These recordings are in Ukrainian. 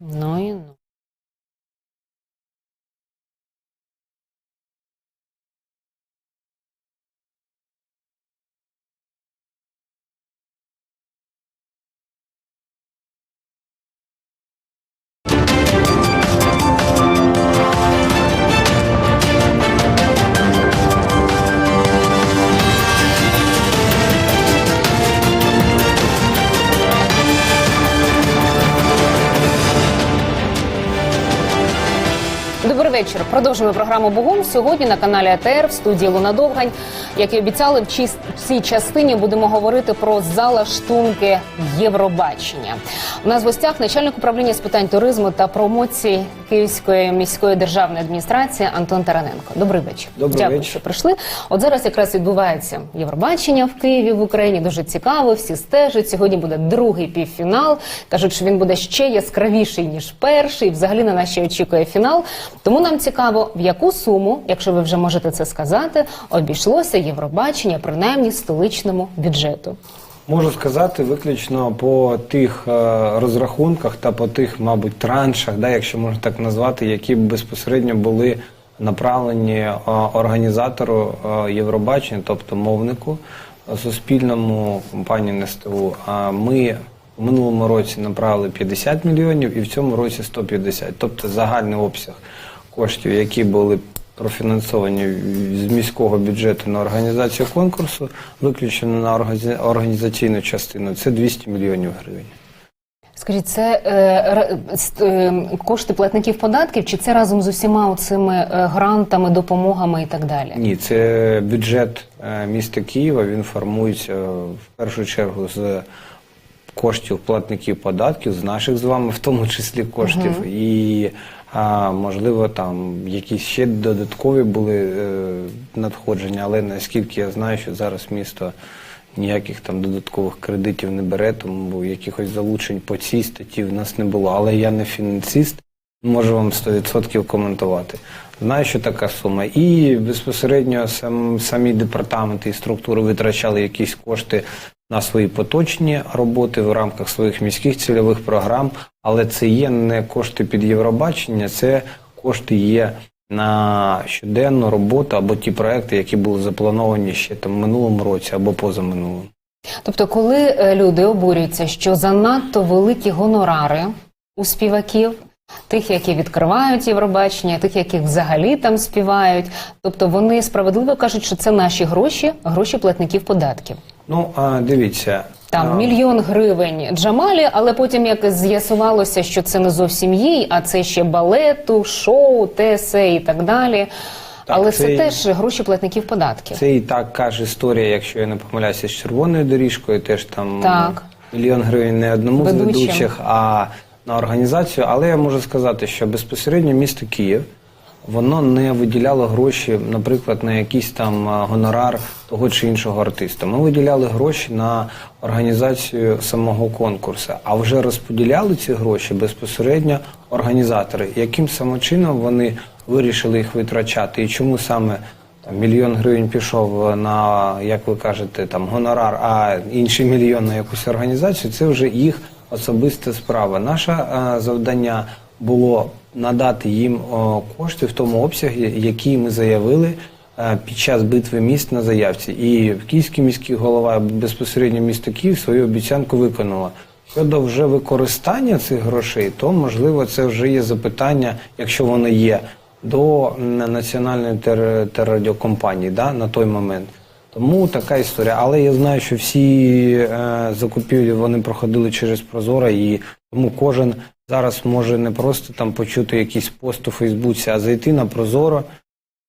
Ну і ну. Вечір. Продовжуємо програму Бугум. Сьогодні на каналі АТР в студії Луна Довгань. Як і обіцяли, в цій частині будемо говорити про залаштунки Євробачення. У нас в гостях начальник управління з питань туризму та промоції Київської міської державної адміністрації Антон Тараненко. Добрий вечір. Добрий Дякую, вечір. що прийшли. От зараз якраз відбувається Євробачення в Києві в Україні. Дуже цікаво. Всі стежать. Сьогодні буде другий півфінал. кажуть, що він буде ще яскравіший ніж перший. Взагалі на нас ще очікує фінал. Тому нам цікаво, в яку суму, якщо ви вже можете це сказати, обійшлося Євробачення, принаймні столичному бюджету. Можу сказати виключно по тих е, розрахунках та по тих, мабуть, траншах, да, якщо можна так назвати, які безпосередньо були направлені е, організатору е, Євробачення, тобто мовнику суспільному компанії НСТУ. А ми в минулому році направили 50 мільйонів і в цьому році 150. Тобто загальний обсяг коштів, які були профінансовані з міського бюджету на організацію конкурсу, виключено на організаційну частину, це 200 мільйонів гривень. Скажіть, це е, е, кошти платників податків, чи це разом з усіма цими грантами, допомогами і так далі? Ні, це бюджет е, міста Києва. Він формується е, в першу чергу з коштів платників податків, з наших з вами, в тому числі коштів, і а, можливо там якісь ще додаткові були е, надходження, але наскільки я знаю, що зараз місто ніяких там додаткових кредитів не бере, тому якихось залучень по цій статті в нас не було. Але я не фінансист. Можу вам 100% коментувати. Знаю, що така сума. І безпосередньо сам, самі департаменти і структури витрачали якісь кошти на свої поточні роботи в рамках своїх міських цільових програм, але це є не кошти під Євробачення, це кошти є на щоденну роботу або ті проекти, які були заплановані ще там минулому році або позаминулому. Тобто, коли е, люди обурюються, що занадто великі гонорари у співаків, тих, які відкривають Євробачення, тих, які взагалі там співають, тобто вони справедливо кажуть, що це наші гроші, гроші платників податків. Ну а дивіться, Там мільйон гривень Джамалі, але потім як з'ясувалося, що це не зовсім їй, а це ще балету, шоу, те, се і так далі. але це, це- теж гроші платників податків. Це і так каже історія, якщо я не помиляюся, з червоною доріжкою, теж там Так. мільйон гривень не одному з ведучих, а на організацію. Але я можу сказати, що безпосередньо місто Київ воно не виділяло гроші, наприклад, на якийсь там гонорар того чи іншого артиста. Ми виділяли гроші на організацію самого конкурсу, а вже розподіляли ці гроші безпосередньо організатори. Яким самочином вони вирішили їх витрачати і чому саме там мільйон гривень пішов на, як ви кажете, там гонорар, а інший мільйон на якусь організацію, це вже їх особиста справа. Наше завдання було надати їм кошти в тому обсягі, який ми заявили е, під час битви міст на заявці. І Київський міський голова безпосередньо місто Київ свою обіцянку виконала. Щодо вже використання цих грошей, то можливо це вже є запитання, якщо воно є, до національної тер- телерадіокомпанії да, на той момент. Тому така історія. Але я знаю, що всі е, закупівлі вони проходили через Прозоро, і тому кожен зараз може не просто там почути якийсь пост у Фейсбуці, а зайти на Прозоро,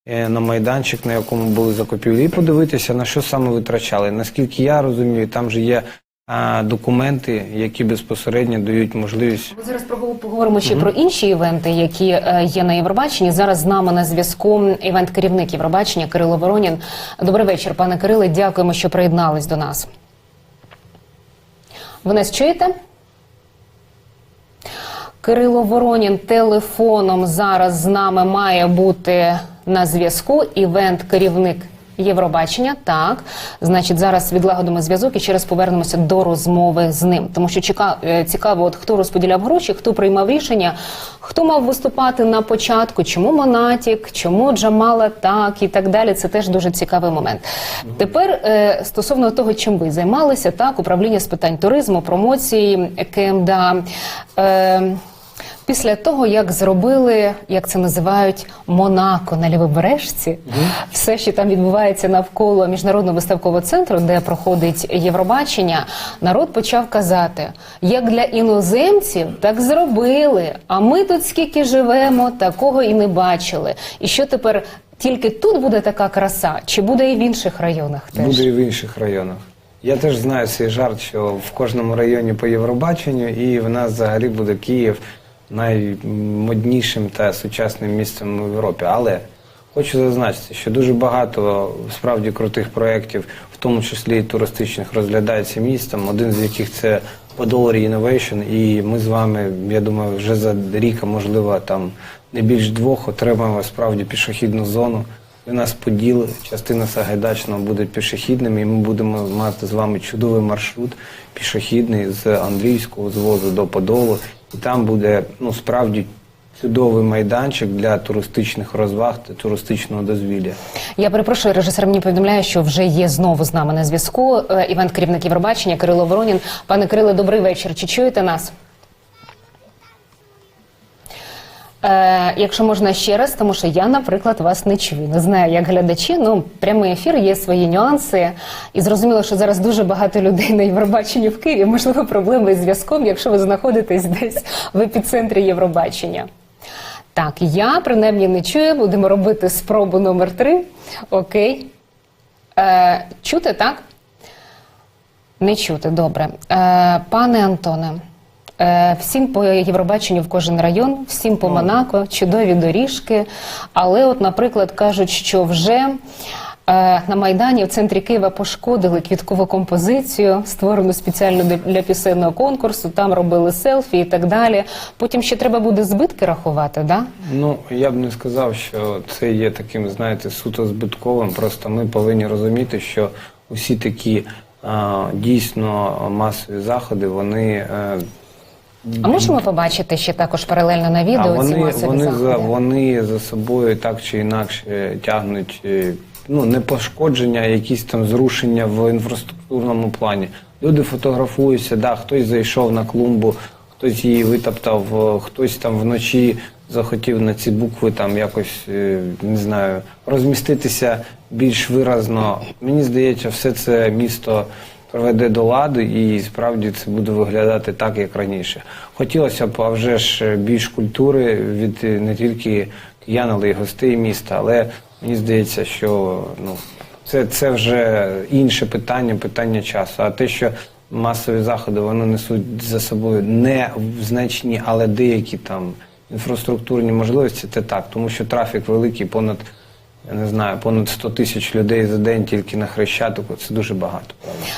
е, на майданчик, на якому були закупівлі, і подивитися, на що саме витрачали. Наскільки я розумію, там же є е, документи, які безпосередньо дають можливість Ми зараз поговоримо ще про інші івенти, які е, є на Євробаченні. Зараз з нами на зв'язку івент-керівник Євробачення Кирило Воронін. Добрий вечір, пане Кириле. Дякуємо, що приєднались до нас. Ви нас чуєте? Кирило Воронін телефоном зараз з нами має бути на зв'язку. Івент-керівник Євробачення. Так, значить, зараз відлагодимо зв'язок і ще раз повернемося до розмови з ним. Тому що е, цікаво, от хто розподіляв гроші, хто приймав рішення, хто мав виступати на початку, чому Монатік, чому Джамала так і так далі. Це теж дуже цікавий момент. Тепер е, стосовно того, чим ви займалися, так управління з питань туризму, промоції КМДА. Е, Після того, як зробили, як це називають, Монако на лівобережці, все, що там відбувається навколо міжнародного виставкового центру, де проходить Євробачення, народ почав казати: як для іноземців, так зробили. А ми тут скільки живемо, такого і не бачили. І що тепер тільки тут буде така краса, чи буде і в інших районах теж? Буде і в інших районах. Я теж знаю цей жарт, що в кожному районі по Євробаченню, і в нас взагалі буде Київ наймоднішим та сучасним місцем в Європі. Але хочу зазначити, що дуже багато справді крутих проєктів, в тому числі і туристичних, розглядається містом. Один з яких це Podolary Innovation, і ми з вами, я думаю, вже за рік, а можливо, там не більш двох отримаємо справді пішохідну зону. У нас поділ, частина Сагайдачного буде пішохідним, і ми будемо мати з вами чудовий маршрут пішохідний з Андрійського звозу до Подолу. І там буде ну справді чудовий майданчик для туристичних розваг та туристичного дозвілля. Я перепрошую, режисер мені повідомляє, що вже є знову з нами на зв'язку. Івент Іван, керівник Євробачення, Кирило Воронін. Пане Кириле, добрий вечір. Чи чуєте нас? Е, якщо можна ще раз, тому що я, наприклад, вас не чую. Не знаю, як глядачі. Ну, прямий ефір є свої нюанси. І зрозуміло, що зараз дуже багато людей на Євробаченні в Києві. Можливо, проблеми із зв'язком, якщо ви знаходитесь десь в епіцентрі Євробачення. Так, я принаймні не чую. Будемо робити спробу номер три. Окей. Е, чути, так? Не чути, добре. Е, пане Антоне, всім по Євробаченню в кожен район, всім по Монако, чудові доріжки. Але, от, наприклад, кажуть, що вже е, на Майдані в центрі Києва пошкодили квіткову композицію, створену спеціально для- пісенного конкурсу. Там робили селфі і так далі. Потім ще треба буде збитки рахувати, да? Ну я б не сказав, що це є таким, знаєте, суто збитковим. Просто ми повинні розуміти, що усі такі а, дійсно масові заходи, вони. е, А можемо побачити ще також паралельно на А відео ці вони, масові вони, за, вони за собою так чи інакше тягнуть е, ну, не пошкодження, а якісь там зрушення в інфраструктурному плані. Люди фотографуються, да, хтось зайшов на клумбу, хтось її витоптав, е, хтось там вночі захотів на ці букви там якось е, не знаю розміститися більш виразно. Мені здається, все це місто приведе до ладу, і справді це буде виглядати так, як раніше. Хотілося б, а вже ж більш культури від е, не тільки киян, але й гостей міста. Але мені здається, що ну це, це вже інше питання, питання часу. А те, що масові заходи вони несуть за собою не значні, але деякі там інфраструктурні можливості, це так, тому що трафік великий, понад я не знаю, понад 100 тисяч людей за день тільки на Хрещатику. Це дуже багато.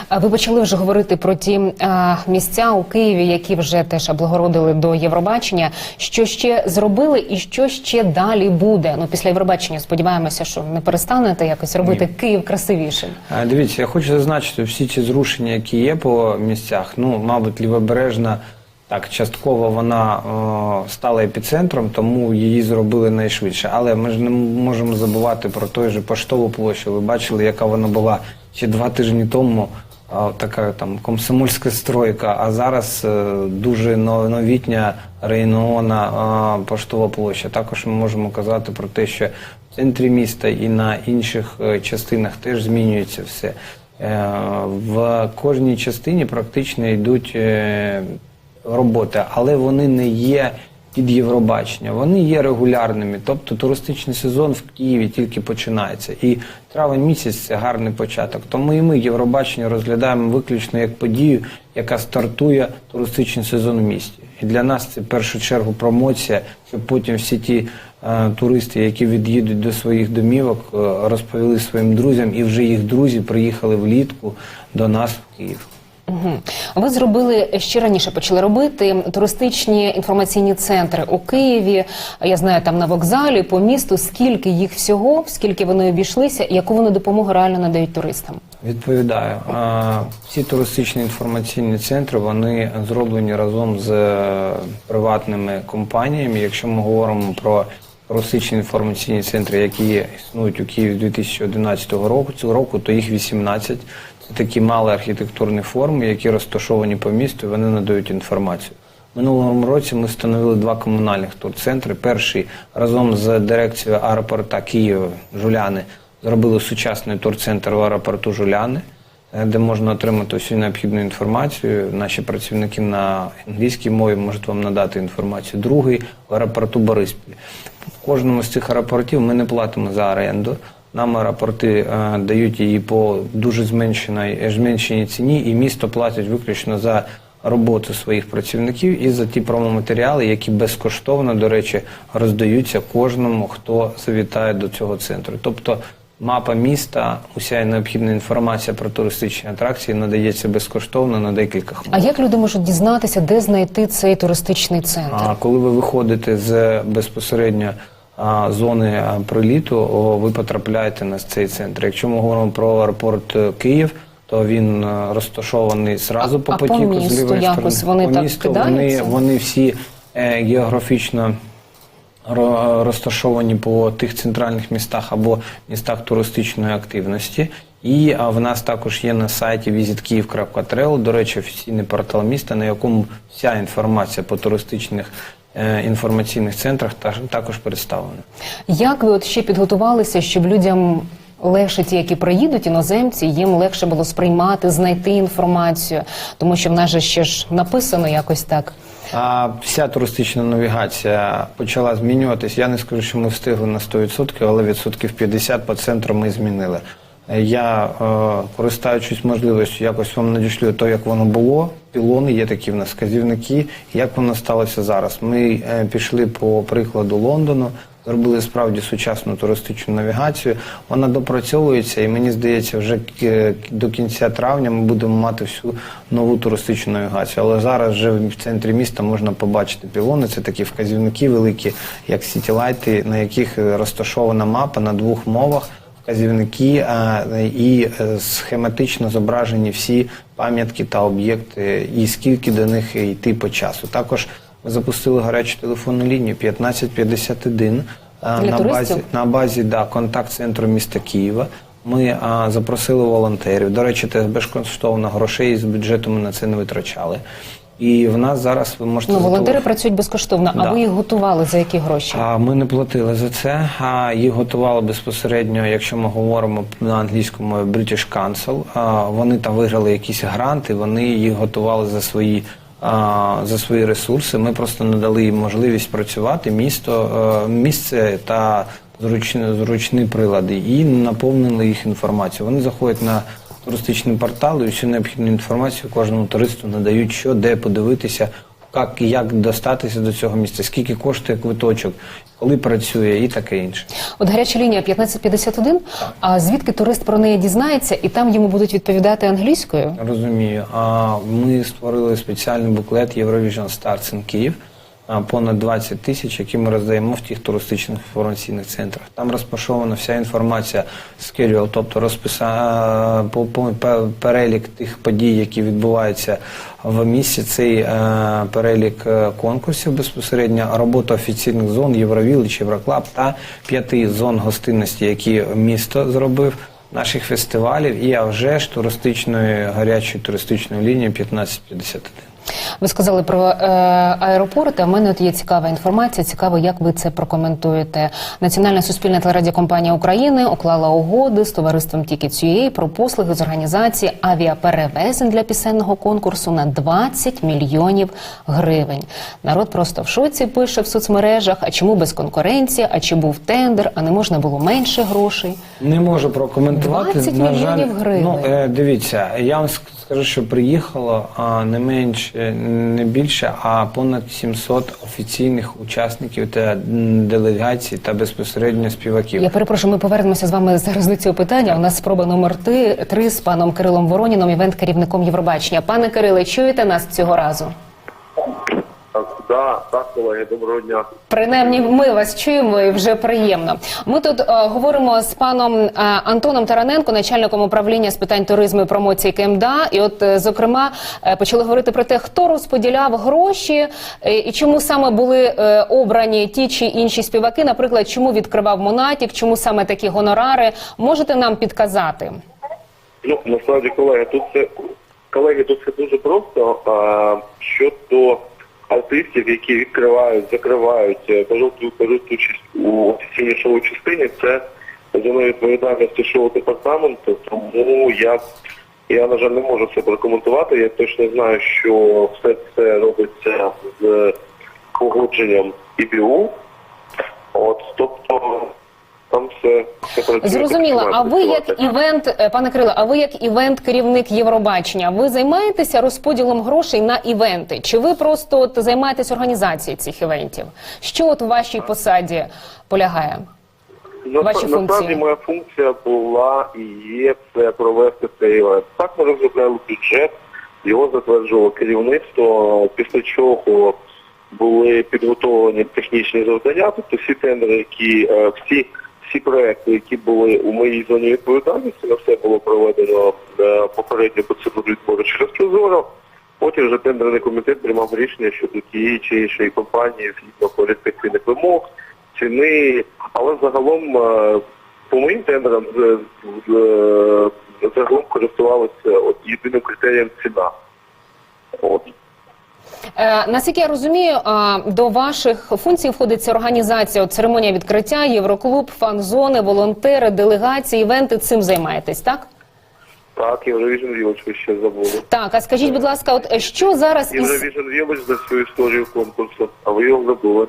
А Ви почали вже говорити про ті а, місця у Києві, які вже теж облагородили до Євробачення. Що ще зробили, і що ще далі буде? Ну після Євробачення сподіваємося, що не перестанете якось робити Київ красивішим. А, Дивіться, я хочу зазначити всі ці зрушення, які є по місцях. Ну, мабуть, лівобережна так частково вона о, стала епіцентром, тому її зробили найшвидше. Але ми ж не можемо забувати про той же поштову площу. Ви бачили, яка вона була ще два тижні тому. а, Така там комсомольська стройка, а зараз е, дуже новітня рейнона поштова площа. Також ми можемо казати про те, що в центрі міста і на інших е, частинах теж змінюється все. Е, В кожній частині практично йдуть е, роботи, але вони не є під Євробачення. Вони є регулярними. Тобто туристичний сезон в Києві тільки починається. І травень місяць це гарний початок. Тому і ми Євробачення розглядаємо виключно як подію, яка стартує туристичний сезон в місті. І для нас це в першу чергу промоція, щоб потім всі ті е, туристи, які від'їдуть до своїх домівок, е, розповіли своїм друзям, і вже їх друзі приїхали влітку до нас в Київ. Угу. Ви зробили ще раніше почали робити туристичні інформаційні центри у Києві. Я знаю, там на вокзалі по місту. Скільки їх всього, скільки вони обійшлися, яку вони допомогу реально надають туристам? Відповідаю. Всі туристичні інформаційні центри вони зроблені разом з е, приватними компаніями. Якщо ми говоримо про туристичні інформаційні центри, які існують у Києві з 2011 року, цього року, то їх 18. Це такі малі архітектурні форми, які розташовані по місту, вони надають інформацію. Минулому році ми встановили два комунальних турцентри. Перший разом з дирекцією аеропорта Києва Жуляни зробили сучасний турцентр в аеропорту Жуляни, е, де можна отримати всю необхідну інформацію. Наші працівники на англійській мові можуть вам надати інформацію. Другий в аеропорту Бориспіль. В кожному з цих аеропортів ми не платимо за оренду. Нам аеропорти е, дають її по дуже зменшеній, зменшеній ціні, і місто платить виключно за роботу своїх працівників і за ті промоматеріали, які безкоштовно, до речі, роздаються кожному, хто завітає до цього центру. Тобто мапа міста, уся необхідна інформація про туристичні атракції надається безкоштовно на декілька хвилин. А як люди можуть дізнатися, де знайти цей туристичний центр? А коли ви виходите з безпосередньо а, зони приліту, ви потрапляєте на цей центр. Якщо ми говоримо про аеропорт е, Київ, то він е, розташований зразу по а по потіку з лівої якось сторони. вони по так місту вони, вони всі е, географічно розташовані по тих центральних містах або містах туристичної активності. І а, в нас також є на сайті visitkyiv.travel, до речі, офіційний портал міста, на якому вся інформація по туристичних інформаційних центрах та- також представлена. Як ви от ще підготувалися, щоб людям легше, ті, які приїдуть, іноземці, їм легше було сприймати, знайти інформацію, тому що в нас же ще ж написано якось так. А вся туристична навігація почала змінюватись. Я не скажу, що ми встигли на 100%, але відсотків 50 по центру ми змінили. Е, Я, е, користуючись можливістю, якось вам надішлю то, як воно було. Пілони є такі в нас вказівники, як воно сталося зараз. Ми е, пішли по прикладу Лондону, зробили справді сучасну туристичну навігацію. Вона допрацьовується, і мені здається, вже до кінця травня ми будемо мати всю нову туристичну навігацію. Але зараз вже в центрі міста можна побачити пілони. Це такі вказівники великі, як сітілайти, на яких е, розташована мапа на двох мовах. Вказівники і е, схематично зображені всі пам'ятки та об'єкти, і скільки до них йти по часу. Також ми запустили гарячу телефонну лінію 1551 Для на туристів? базі на базі да, контакт-центру міста Києва. Ми а, запросили волонтерів. До речі, це безкоштовно грошей з бюджету ми на це не витрачали. І в нас зараз ви можете Ну, волонтери зателеф- працюють безкоштовно, а Да. ви їх готували за які гроші? а ми не платили за це. А їх готували безпосередньо, якщо ми говоримо на англійському мові British Council. А вони там виграли якісь гранти, вони їх готували за свої. За свої ресурси ми просто надали їм можливість працювати місто, е, місце та зручні, зручні прилади і наповнили їх інформацією. Вони заходять на туристичний портал і всю необхідну інформацію кожному туристу надають, що де подивитися, як, як достатися до цього місця, скільки коштує квиточок, коли працює і таке інше. От гаряча лінія 1551, а звідки турист про неї дізнається, і там йому будуть відповідати англійською? Розумію. А ми створили спеціальний буклет Eurovision Starts in Київ. Понад 20 тисяч, які ми роздаємо в тих туристичних інформаційних центрах. Там розпашована вся інформація schedule, тобто розписа пе- перелік тих подій, які відбуваються в місті. Цей е, перелік е, конкурсів безпосередньо, робота офіційних зон Євровілич, Євроклаб та п'яти зон гостинності, які місто зробив наших фестивалів, і а вже ж туристичної гарячої туристичної лінії 1551. Ви сказали про е, аеропорти. А в мене от є цікава інформація. Цікаво, як ви це прокоментуєте. Національна суспільна телерадіокомпанія України уклала угоди з товариством Tickets.ua про послуги з організації авіаперевезень для пісенного конкурсу на 20 мільйонів гривень. Народ просто в шоці пише в соцмережах. А чому без конкуренції? А чи був тендер? А не можна було менше грошей? Не можу прокоментувати. 20 на жаль, мільйонів гривень. Ну, е, дивіться, я вам Скажу, що приїхало не менше, не більше, а понад 700 офіційних учасників та делегацій та безпосередньо співаків. Я перепрошую, ми повернемося з вами зараз до цього питання. У нас спроба номер три з паном Кирилом Вороніном, івент-керівником Євробачення. Пане Кириле, чуєте нас цього разу? Да, так, колеги, доброго дня. Принаймні, ми вас чуємо і вже приємно. Ми тут е, говоримо з паном е, Антоном Тараненко, начальником управління з питань туризму і промоції КМДА. І от, е, зокрема, е, почали говорити про те, хто розподіляв гроші е, і чому саме були е, обрані ті чи інші співаки. Наприклад, чому відкривав Монатік, чому саме такі гонорари. Можете нам підказати? Ну, насправді, колеги, тут це колеги, тут все дуже просто. А, щодо артистів, які відкривають, закривають, е, беруть, участь у офіційній шоу частині, це зона відповідальності шоу департаменту, тому я, я, на жаль, не можу це прокоментувати. Я точно знаю, що все це робиться з погодженням ІБУ. От, тобто там все, все працює. Зрозуміло. А ви як івент, е, пане Криле, а ви як івент-керівник Євробачення, ви займаєтеся розподілом грошей на івенти? Чи ви просто от займаєтесь організацією цих івентів? Що от у вашій посаді полягає? Насправді, Ваші функції? насправді моя функція була і є це провести цей івент. Так ми розробляли бюджет, його затверджувало керівництво, після чого були підготовлені технічні завдання, тобто всі тендери, які е, всі, всі проекти, які були у моїй зоні відповідальності, на все було проведено е, попередню процедуру відбору через Прозоро. Потім вже тендерний комітет приймав рішення щодо тієї чи іншої компанії згідно кваліфікаційних вимог, ціни. Але загалом е, по моїм тендерам е, загалом користувалися єдиним критерієм ціна. От. Е, наскільки я розумію, а, до ваших функцій входиться організація, от, церемонія відкриття, Євроклуб, фан-зони, волонтери, делегації, івенти. Цим займаєтесь, так? Так, Eurovision Village ви ще забули. Так, а скажіть, будь ласка, от е, що зараз із Eurovision Village за всю історію конкурсу, а ви його забули.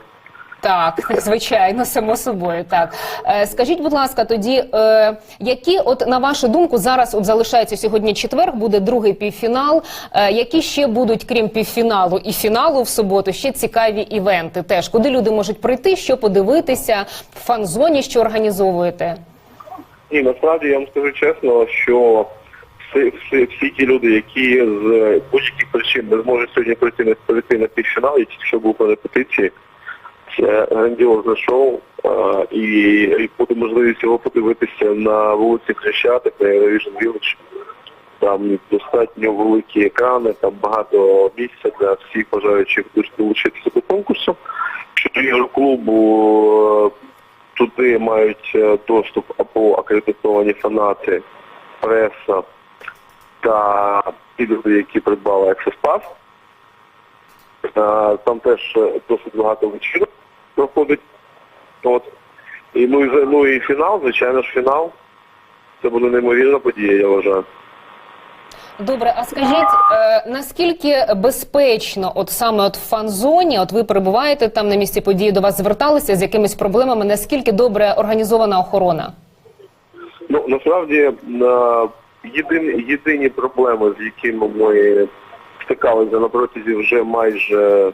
Так, звичайно, само собою. Так е, скажіть, будь ласка, тоді е, які, от на вашу думку, зараз от залишається сьогодні четвер, буде другий півфінал. Е, які ще будуть, крім півфіналу і фіналу в суботу, ще цікаві івенти? Теж куди люди можуть прийти, що подивитися в фан-зоні, що організовуєте? Ні, насправді я вам скажу чесно, що всі, всі, всі ті люди, які з будь-яких причин не зможуть сьогодні прийти на прийти на півфінал, і тільки що був по репетиції, грандіозне шоу, і, буде можливість його подивитися на вулиці Хрещатик, на Eurovision Village. Там достатньо великі екрани, там багато місця для всіх бажаючих долучитися до конкурсу. Щодо Євроклубу, е, туди мають е, доступ або акредитовані фанати, преса та ті люди, які придбали Access Pass. Е, Там теж досить багато вечірок проходить. От. І, ну, і, ну і фінал, звичайно ж, фінал. Це буде неймовірна подія, я вважаю. Добре, а скажіть, е, наскільки безпечно, от саме от в фан-зоні, от ви перебуваєте там на місці події, до вас зверталися з якимись проблемами? Наскільки добре організована охорона? Ну, насправді, е, єдині, єдині проблеми, з якими ми стикалися на протязі вже майже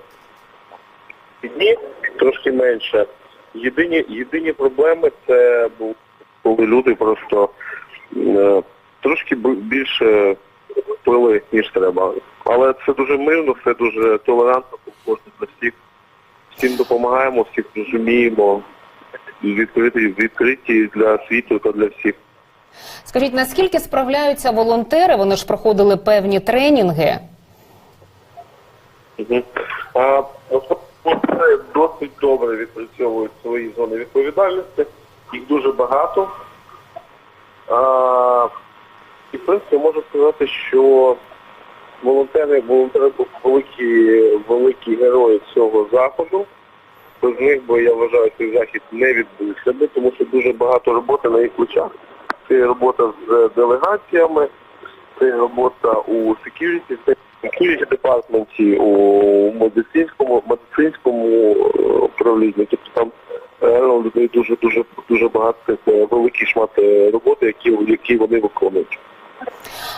дні, трошки менше. Єдині, єдині проблеми це були, коли люди просто е, трошки більше пили, ніж треба. Але це дуже мирно, все дуже толерантно, комфортно для всіх. Всім допомагаємо, всіх розуміємо, відкриті, відкриті для світу та для всіх. Скажіть, наскільки справляються волонтери? Вони ж проходили певні тренінги. Мгм. А, Волонтери досить добре відпрацьовують свої зони відповідальності, їх дуже багато. А, і в принципі можу сказати, що волонтери, волонтери великі, великі герої цього заходу. Без них би я вважаю, цей захід не відбувся би, тому що дуже багато роботи на їх плечах. Це робота з делегаціями, це робота у security, це security департменті, у медицинському, медицинському е, управлінні. Тобто там реально у людей дуже дуже дуже багато це великий шмат е, роботи, які, які вони виконують.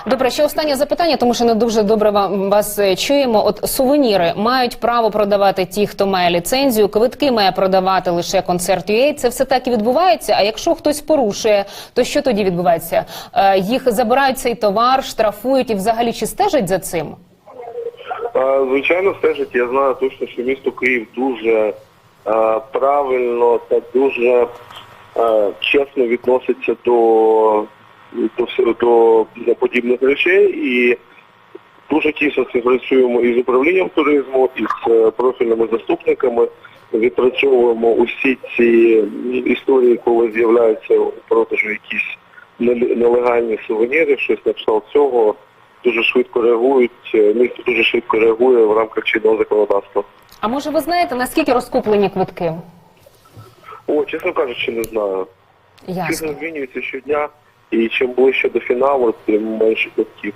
Добре, ще останнє запитання, тому що не дуже добре вам вас е, чуємо. От сувеніри мають право продавати ті, хто має ліцензію. Квитки має продавати лише концерт UA. Це все так і відбувається. А якщо хтось порушує, то що тоді відбувається? Е, їх забирають цей товар, штрафують і взагалі чи стежать за цим? Звичайно, стежить. Я знаю точно, що місто Київ дуже правильно та дуже чесно відноситься до, до, до подібних речей і дуже тісно співпрацюємо із управлінням туризму, із е, профільними заступниками. Відпрацьовуємо усі ці історії, коли з'являються у продажу якісь нелегальні сувеніри, щось на кшталт цього. Дуже швидко реагують, е, місто дуже швидко реагує в рамках чинного законодавства. А може ви знаєте наскільки розкуплені квитки? О, чесно кажучи, не знаю. Ясно. Чесно змінюється щодня, і чим ближче до фіналу, тим менше квитків.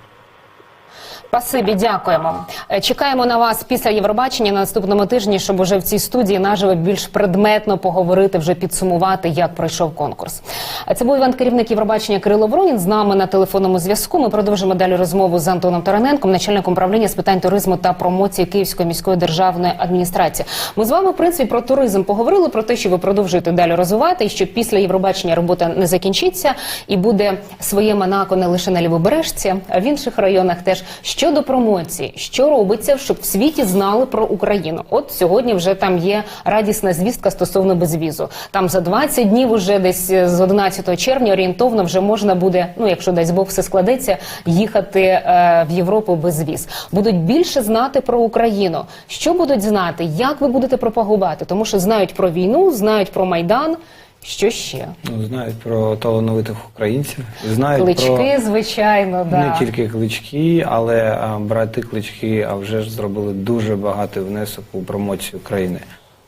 Спасибі, дякуємо. Е, Чекаємо на вас після Євробачення на наступному тижні, щоб уже в цій студії наживо більш предметно поговорити, вже підсумувати, як пройшов конкурс. Е, Це був Іван, керівник Євробачення Кирило Воронін. З нами на телефонному зв'язку. Ми продовжимо далі розмову з Антоном Тараненком, начальником управління з питань туризму та промоції Київської міської державної адміністрації. Ми з вами, в принципі, про туризм поговорили про те, що ви продовжуєте далі розвивати, і що після Євробачення робота не закінчиться і буде своє Монако не лише на лівобережці, а в інших районах теж щодо промоції, що робиться, щоб в світі знали про Україну. От сьогодні вже там є радісна звістка стосовно безвізу. Там за 20 днів, уже десь е, з 11 червня, орієнтовно вже можна буде, ну якщо дасть Бог все складеться, їхати е, в Європу без віз. Будуть більше знати про Україну. Що будуть знати, як ви будете пропагувати? Тому що знають про війну, знають про майдан. Що ще? Ну, знають про талановитих українців, знають Клички, про звичайно, да. не тільки клички, але а, брати клички, а вже ж зробили дуже багатий внесок у промоцію України.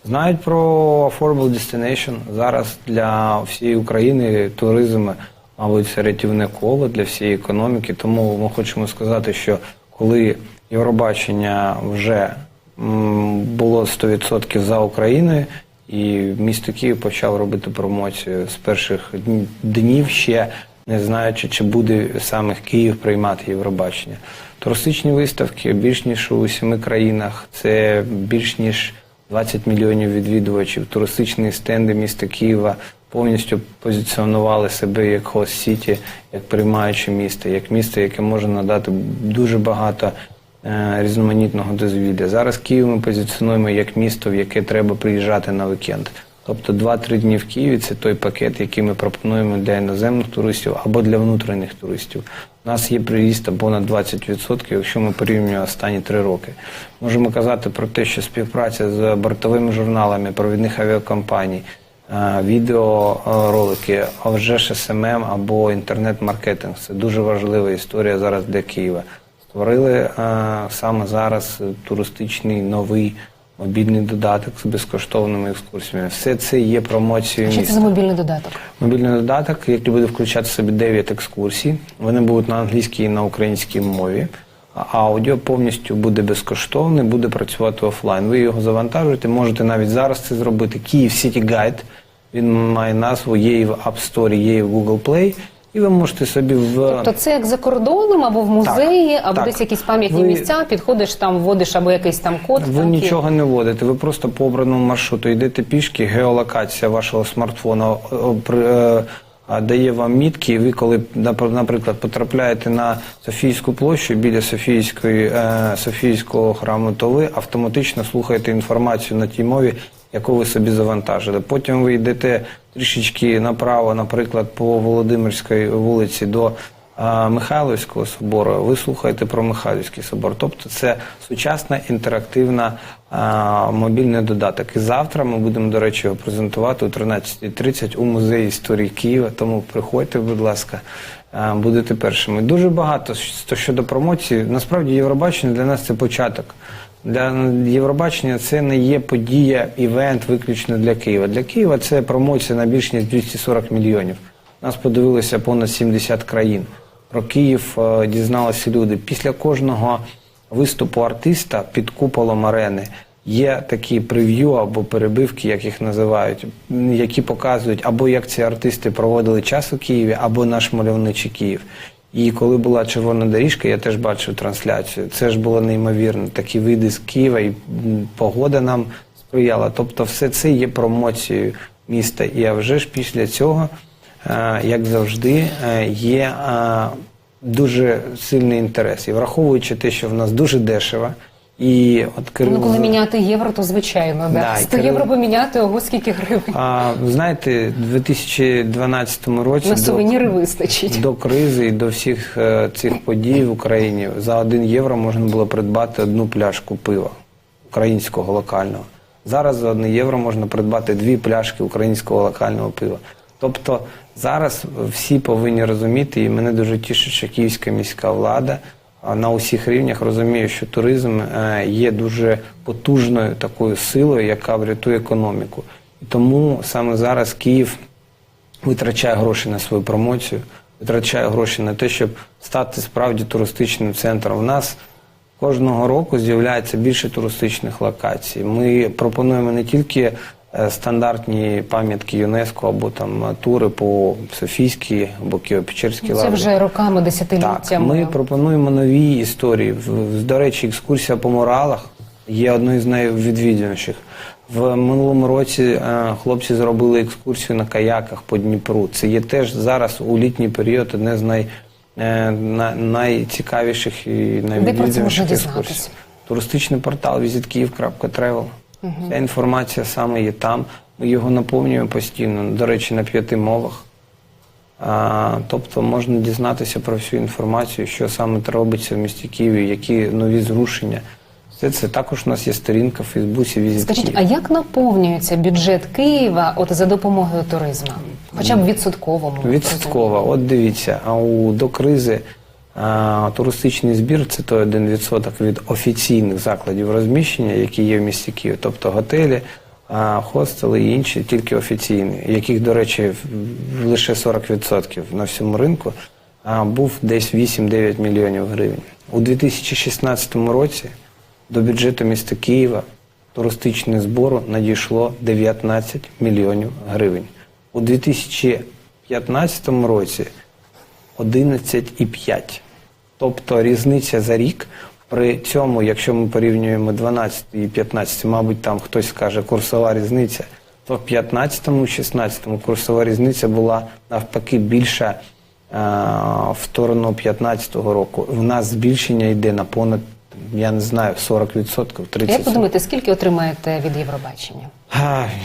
Знають про Affordable Destination. Зараз для всієї України туризм, мабуть, це рятівне коло для всієї економіки. Тому ми хочемо сказати, що коли Євробачення вже м, було 100% за Україною, і місто Київ почав робити промоцію з перших дн- днів ще не знаючи, чи буде саме Київ приймати Євробачення. Туристичні виставки більш ніж у семи країнах, це більш ніж 20 мільйонів відвідувачів. Туристичні стенди міста Києва повністю позиціонували себе як хост-сіті, як приймаюче місто, як місто, яке може надати дуже багато різноманітного дозвілля. Зараз Київ ми позиціонуємо як місто, в яке треба приїжджати на вікенд. Тобто 2-3 дні в Києві це той пакет, який ми пропонуємо для іноземних туристів або для внутрішніх туристів. У нас є там понад 20%, якщо ми порівнюємо останні три роки. Можемо казати про те, що співпраця з бортовими журналами провідних авіакомпаній, е, відеоролики, а вже ж СММ або інтернет-маркетинг. Це дуже важлива історія зараз для Києва. Створили е, саме зараз туристичний новий мобільний додаток з безкоштовними екскурсіями. Все це є промоцією Що це за мобільний додаток? Мобільний додаток, який буде включати в собі 9 екскурсій. Вони будуть на англійській і на українській мові. Аудіо повністю буде безкоштовне, буде працювати офлайн. Ви його завантажуєте, можете навіть зараз це зробити. Київ City Guide. Він має назву, є і в App Store, є і в Google Play. І ви можете собі в Тобто це як за кордоном, або в музеї, або так. десь якісь пам'ятні Ви- місця, підходиш там, вводиш або якийсь там код. Ви так, і- нічого не вводите, ви просто по обраному маршруту йдете пішки, геолокація вашого смартфона е, а, дає вам мітки, і ви коли, напр- наприклад, потрапляєте на Софійську площу біля Софійської, е, Софійського храму, то ви автоматично слухаєте інформацію на тій мові, яку ви собі завантажили. Потім ви йдете трішечки направо, наприклад, по Володимирській вулиці до Михайлівського собору, ви слухаєте про Михайлівський собор. Тобто це сучасна інтерактивна мобільний додаток. І завтра ми будемо, до речі, його презентувати о 13.30 у музеї історії Києва. Тому приходьте, будь ласка, будете першими. Дуже багато щодо промоції. Насправді Євробачення для нас це початок. Для Євробачення це не є подія, івент виключно для Києва. Для Києва це промоція на більш ніж 240 мільйонів. Нас подивилися понад 70 країн. Про Київ е, дізналися люди. Після кожного виступу артиста під куполом арени є такі прев'ю або перебивки, як їх називають, які показують або як ці артисти проводили час у Києві, або наш мальовничий Київ. І коли була червона доріжка, я теж бачив трансляцію. Це ж було неймовірно. Такі види з Києва, і погода нам сприяла. Тобто, все це є промоцією міста. І а вже ж після цього, е, як завжди, е, є е, дуже сильний інтерес. І враховуючи те, що в нас дуже дешево, і от Кирил... Ну, коли міняти євро, то звичайно, да. Да, і 100 Кирил- євро поміняти, ого, скільки гривень. А, ви знаєте, у 2012 році На до- вистачить. до кризи і до всіх е, цих подій в Україні за один євро можна було придбати одну пляшку пива українського локального. Зараз за один євро можна придбати дві пляшки українського локального пива. Тобто зараз всі повинні розуміти, і мене дуже тішить, що київська міська влада на усіх рівнях розуміє, що туризм е, є дуже потужною такою силою, яка врятує економіку. І тому саме зараз Київ витрачає гроші на свою промоцію, витрачає гроші на те, щоб стати справді туристичним центром. У нас кожного року з'являється більше туристичних локацій. Ми пропонуємо не тільки стандартні пам'ятки ЮНЕСКО або там е, тури по Софійській або Києво-Печерській Це вже роками, Так, ми пропонуємо нові історії. До речі, екскурсія по моралах є одною з найвідвідуваніших. В минулому році е, хлопці зробили екскурсію на каяках по Дніпру. Це є теж зараз у літній період одне з най, е, найцікавіших і найвідвідуваніших екскурсій. Туристичний портал visitkiev.travel. Вся інформація саме є там. Ми його наповнюємо постійно, до речі, на п'яти мовах. А, тобто можна дізнатися про всю інформацію, що саме робиться в місті Києві, які нові зрушення. Все це також у нас є сторінка в Фейсбуці Візит Скажіть, а як наповнюється бюджет Києва от за допомогою туризму? Хоча б відсотковому. Відсоткова. От дивіться, а у до кризи туристичний збір це той 1% від офіційних закладів розміщення, які є в місті Київ, тобто готелі, хостели і інші, тільки офіційні, яких, до речі, лише 40% на всьому ринку, а, був десь 8-9 мільйонів гривень. У 2016 році до бюджету міста Києва туристичного збору надійшло 19 мільйонів гривень. У 2015 році 11,5. Тобто різниця за рік. При цьому, якщо ми порівнюємо 12 і 15, мабуть, там хтось скаже курсова різниця, то в 15 16 курсова різниця була навпаки більша а, в сторону 15 року. В нас збільшення йде на понад, я не знаю, 40%, 30%. Як ви думаєте, скільки отримаєте від Євробачення?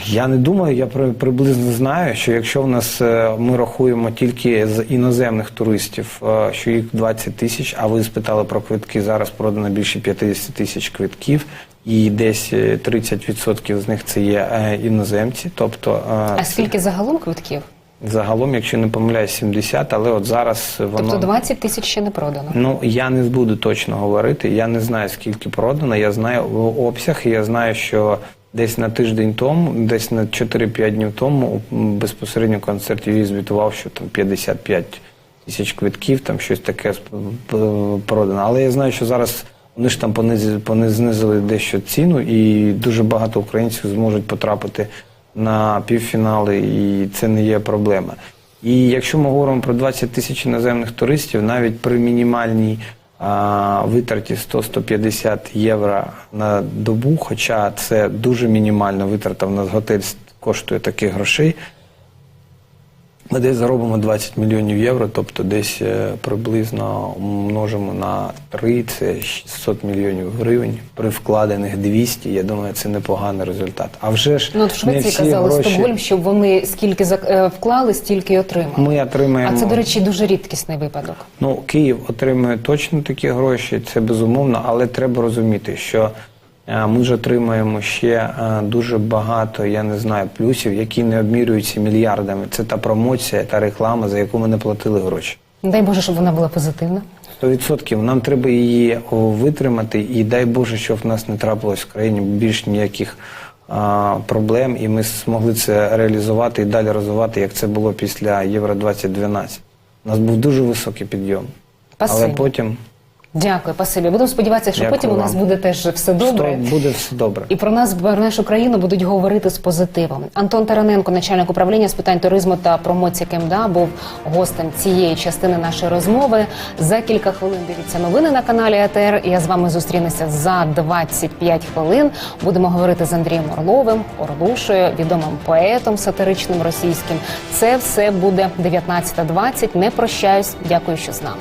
Я не думаю, я при- приблизно знаю, що якщо в нас е, ми рахуємо тільки з іноземних туристів, е, що їх 20 тисяч, а ви спитали про квитки, зараз продано більше 50 тисяч квитків, і десь е, 30% з них це є е, іноземці. Тобто е, А скільки загалом квитків? Загалом, якщо не помиляюсь, 70, але от зараз воно Тобто 20 тисяч ще не продано. Ну я не буду точно говорити. Я не знаю скільки продано. Я знаю обсяг. і Я знаю, що десь на тиждень тому, десь на 4-5 днів тому, безпосередньо концерт її звітував, що там 55 тисяч квитків, там щось таке продано. Але я знаю, що зараз вони ж там понизили, понизили дещо ціну, і дуже багато українців зможуть потрапити на півфінали, і це не є проблема. І якщо ми говоримо про 20 тисяч іноземних туристів, навіть при мінімальній а, витраті 100-150 євро на добу, хоча це дуже мінімальна витрата, в нас готель коштує таких грошей, ми десь заробимо 20 мільйонів євро, тобто десь е, приблизно множимо на 3, це 600 мільйонів гривень. При вкладених 200, я думаю, це непоганий результат. А вже ж Ну, в Швеції казали гроші Стокгольм, щоб вони скільки е, вклали, стільки й отримали. ми отримаємо. А це, до речі, дуже рідкісний випадок. Ну, Київ отримує точно такі гроші, це безумовно, але треба розуміти, що ми ж отримаємо ще е, дуже багато, я не знаю, плюсів, які не обмірюються мільярдами. Це та промоція, та реклама, за яку ми не платили гроші. Дай Боже, щоб вона була позитивна. 100% нам треба її витримати, і дай Боже, щоб в нас не трапилось в країні більш ніяких а, проблем, і ми змогли це реалізувати і далі розвивати, як це було після Євро 2012. У нас був дуже високий підйом. Спасибі. Але потім Дякую, Пасибі. Будемо сподіватися, що Дякую потім у нас вам. буде теж все добре. Що буде все добре. І про нас, про нашу країну будуть говорити з позитивом. Антон Тараненко, начальник управління з питань туризму та промоції КМДА, був гостем цієї частини нашої розмови. За кілька хвилин дивіться новини на каналі АТР. Я з вами зустрінуся за 25 хвилин. Будемо говорити з Андрієм Орловим, Орлушею, відомим поетом сатиричним російським. Це все буде 19.20. Не прощаюсь. Дякую, що з нами.